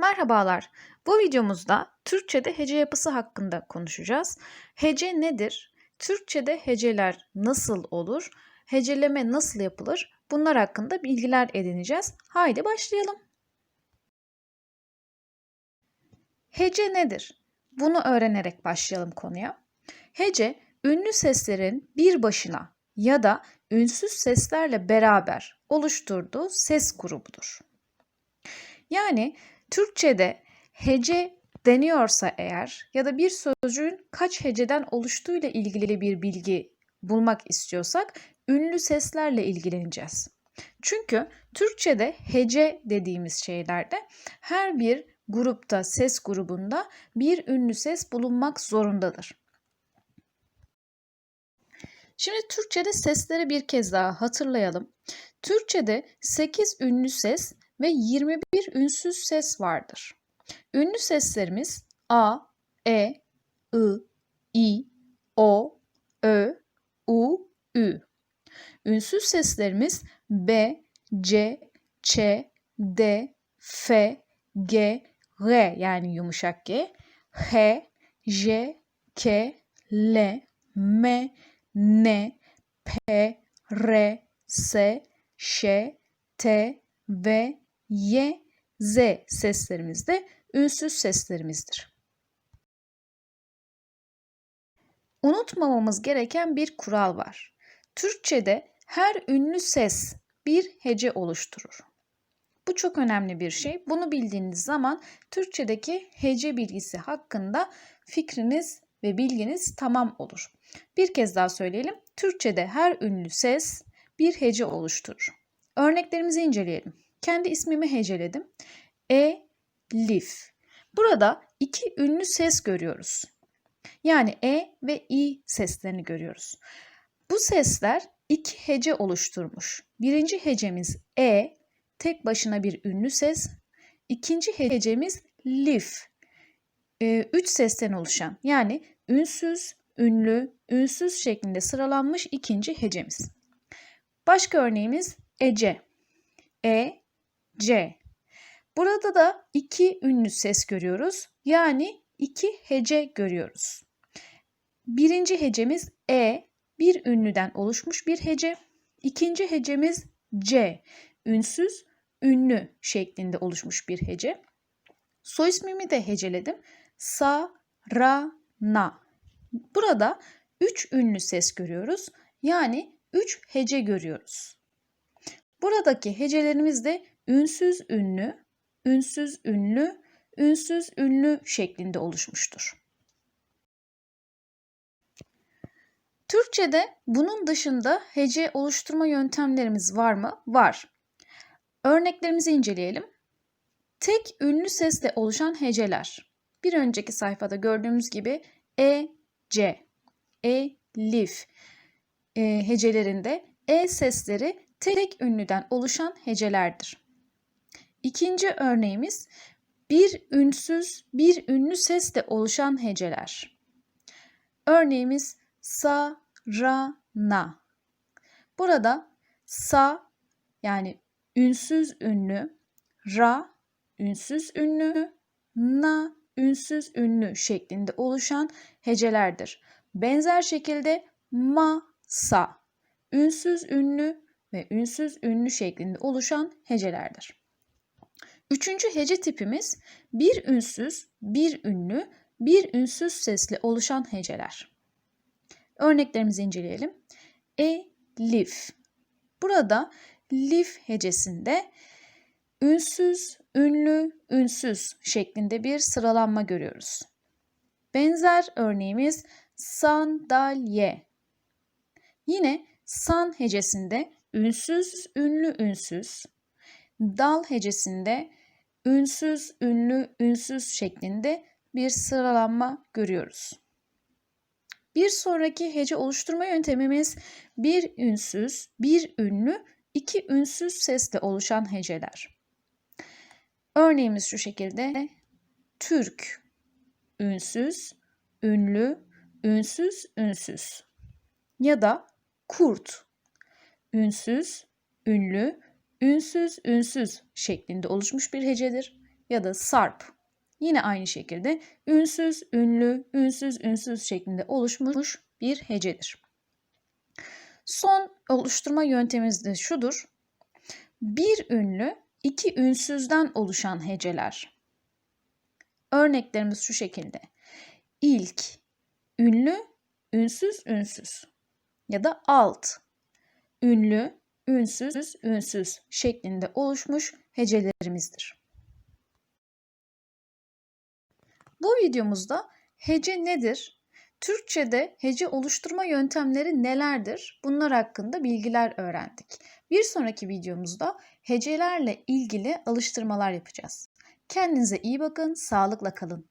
Merhabalar. Bu videomuzda Türkçe'de hece yapısı hakkında konuşacağız. Hece nedir? Türkçe'de heceler nasıl olur? Heceleme nasıl yapılır? Bunlar hakkında bilgiler edineceğiz. Haydi başlayalım. Hece nedir? Bunu öğrenerek başlayalım konuya. Hece, ünlü seslerin bir başına ya da ünsüz seslerle beraber oluşturduğu ses grubudur. Yani Türkçe'de hece deniyorsa eğer ya da bir sözcüğün kaç heceden oluştuğuyla ilgili bir bilgi bulmak istiyorsak ünlü seslerle ilgileneceğiz. Çünkü Türkçe'de hece dediğimiz şeylerde her bir grupta, ses grubunda bir ünlü ses bulunmak zorundadır. Şimdi Türkçe'de sesleri bir kez daha hatırlayalım. Türkçe'de 8 ünlü ses ve 21 ünsüz ses vardır. Ünlü seslerimiz A, E, I, I, O, Ö, U, Ü. Ünsüz seslerimiz B, C, Ç, D, F, G, R yani yumuşak G, H, J, K, L, M, N, P, R, S, Ş, T ve Y, Z seslerimiz de ünsüz seslerimizdir. Unutmamamız gereken bir kural var. Türkçe'de her ünlü ses bir hece oluşturur. Bu çok önemli bir şey. Bunu bildiğiniz zaman Türkçedeki hece bilgisi hakkında fikriniz ve bilginiz tamam olur. Bir kez daha söyleyelim. Türkçede her ünlü ses bir hece oluşturur. Örneklerimizi inceleyelim. Kendi ismimi heceledim. E, lif. Burada iki ünlü ses görüyoruz. Yani e ve i seslerini görüyoruz. Bu sesler iki hece oluşturmuş. Birinci hecemiz e, tek başına bir ünlü ses. İkinci hecemiz lif, e, üç sesten oluşan yani ünsüz, ünlü, ünsüz şeklinde sıralanmış ikinci hecemiz. Başka örneğimiz ece. E, C. Burada da iki ünlü ses görüyoruz. Yani iki hece görüyoruz. Birinci hecemiz E, bir ünlüden oluşmuş bir hece. İkinci hecemiz C, ünsüz, ünlü şeklinde oluşmuş bir hece. Soy ismimi de heceledim. Sa, ra, na. Burada üç ünlü ses görüyoruz. Yani üç hece görüyoruz. Buradaki hecelerimiz de ünsüz ünlü, ünsüz ünlü, ünsüz ünlü şeklinde oluşmuştur. Türkçe'de bunun dışında hece oluşturma yöntemlerimiz var mı? Var. Örneklerimizi inceleyelim. Tek ünlü sesle oluşan heceler. Bir önceki sayfada gördüğümüz gibi e, c, e, lif e, hecelerinde e sesleri tek ünlüden oluşan hecelerdir. İkinci örneğimiz bir ünsüz, bir ünlü sesle oluşan heceler. Örneğimiz sa, ra, na. Burada sa yani ünsüz ünlü, ra ünsüz ünlü, na ünsüz ünlü şeklinde oluşan hecelerdir. Benzer şekilde ma, sa ünsüz ünlü ve ünsüz ünlü şeklinde oluşan hecelerdir. Üçüncü hece tipimiz bir ünsüz, bir ünlü, bir ünsüz sesle oluşan heceler. Örneklerimizi inceleyelim. E, lif. Burada lif hecesinde ünsüz, ünlü, ünsüz şeklinde bir sıralanma görüyoruz. Benzer örneğimiz sandalye. Yine san hecesinde ünsüz, ünlü, ünsüz, dal hecesinde ünsüz, ünlü, ünsüz şeklinde bir sıralanma görüyoruz. Bir sonraki hece oluşturma yöntemimiz bir ünsüz, bir ünlü, iki ünsüz sesle oluşan heceler. Örneğimiz şu şekilde. Türk, ünsüz, ünlü, ünsüz, ünsüz. Ya da kurt, ünsüz, ünlü, ünsüz, ünsüz şeklinde oluşmuş bir hecedir. ya da sarp. Yine aynı şekilde ünsüz, ünlü, ünsüz, ünsüz şeklinde oluşmuş bir hecedir. Son oluşturma yöntemimiz de şudur. Bir ünlü, iki ünsüzden oluşan heceler. Örneklerimiz şu şekilde. İlk, ünlü, ünsüz, ünsüz ya da alt, ünlü, ünsüz, ünsüz şeklinde oluşmuş hecelerimizdir. Bu videomuzda hece nedir? Türkçe'de hece oluşturma yöntemleri nelerdir? Bunlar hakkında bilgiler öğrendik. Bir sonraki videomuzda hecelerle ilgili alıştırmalar yapacağız. Kendinize iyi bakın, sağlıkla kalın.